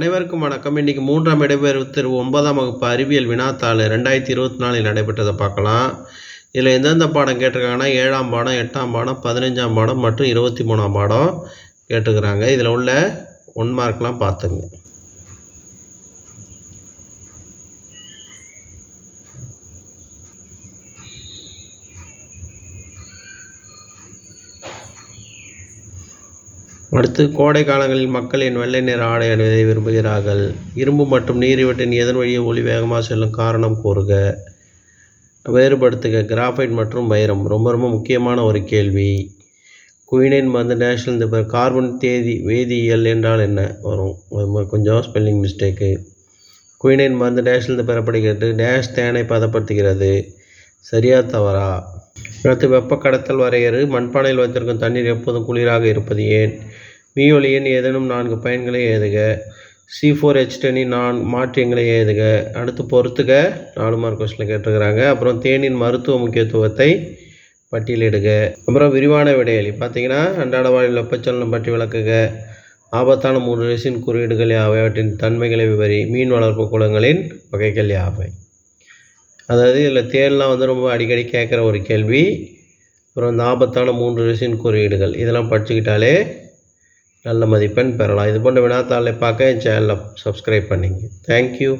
அனைவருக்கும் வணக்கம். இன்றைக்கி மூன்றாம் இடைபெறுத்தர் ஒன்பதாம் வகுப்பு அறிவியல் வினாத்தாள் ரெண்டாயிரத்தி இருபத்தி நாலில் நடைபெற்றதை பார்க்கலாம். இதில் எந்தெந்த பாடம் கேட்டிருக்காங்கன்னா ஏழாம் பாடம் எட்டாம் பாடம் பதினஞ்சாம் பாடம் மற்றும் இருபத்தி மூணாம் பாடம் கேட்டுக்கிறாங்க இதில் உள்ள ஒன் மார்க்லாம் பார்த்துங்க. அடுத்து கோடை காலங்களில் மக்கள் என் வெள்ளை நிற ஆடை அணிவதை விரும்புகிறார்கள். இரும்பு மற்றும் நீர் இவற்றின் எதன் வழியே ஒளி வேகமாக செல்லும் காரணம் கூறுக. வேறுபடுத்துக கிராஃபைட் மற்றும் வைரம். ரொம்ப ரொம்ப முக்கியமான ஒரு கேள்வி. குயினைன் மருந்து நேஷனல் இந்த கார்பன் தேதி வேதியியல் என்றால் என்ன? வரும். கொஞ்சம் ஸ்பெல்லிங் மிஸ்டேக்கு. குயினைன் மருந்து டேஷிலிருந்து பெறப்படுகிறது. டேஷ் தேனை பதப்படுத்துகிறது. சரியா தவறா? அடுத்து வெப்ப கடத்தல் வரையறு. மண்பானையில் வைத்திருக்கும் தண்ணீர் எப்போதும் குளிராக இருப்பது ஏன்? மீயொலியின் ஏதேனும் நான்கு பயன்களை எழுதுக சி ஃபோர் ஹெச் நான் மாற்றியங்களை எழுதுக அடுத்து பொறுத்துக. நாலு மார்க் கொஸ்டினில் கேட்டிருக்கிறாங்க. அப்புறம் தேனின் மருத்துவ முக்கியத்துவத்தை பட்டியலிடுக. அப்புறம் விரிவான விடையளி. பார்த்தீங்கன்னா அன்றாட வாழ்வில் வெப்பச்சலனம் பற்றி விளக்குக. ஆபத்தான மூன்று ரெசின் குறியீடுகள் யாவை? அவற்றின் தன்மைகளை விவரி. மீன் வளர்ப்பு குளங்களின் வகைகள் யாவை? அதாவது இதில் தேர்லாம் வந்து ரொம்ப அடிக்கடி கேட்குற ஒரு கேள்வி. அப்புறம் இந்த ஆபத்தான மூன்று ரிசின் குறியீடுகள். இதெல்லாம் படிச்சுக்கிட்டாலே நல்ல மதிப்பெண் பெறலாம். இது போன்ற வினாத்தாளை பார்க்க என் சேனலை சப்ஸ்கிரைப் பண்ணிங்க. தேங்க்யூ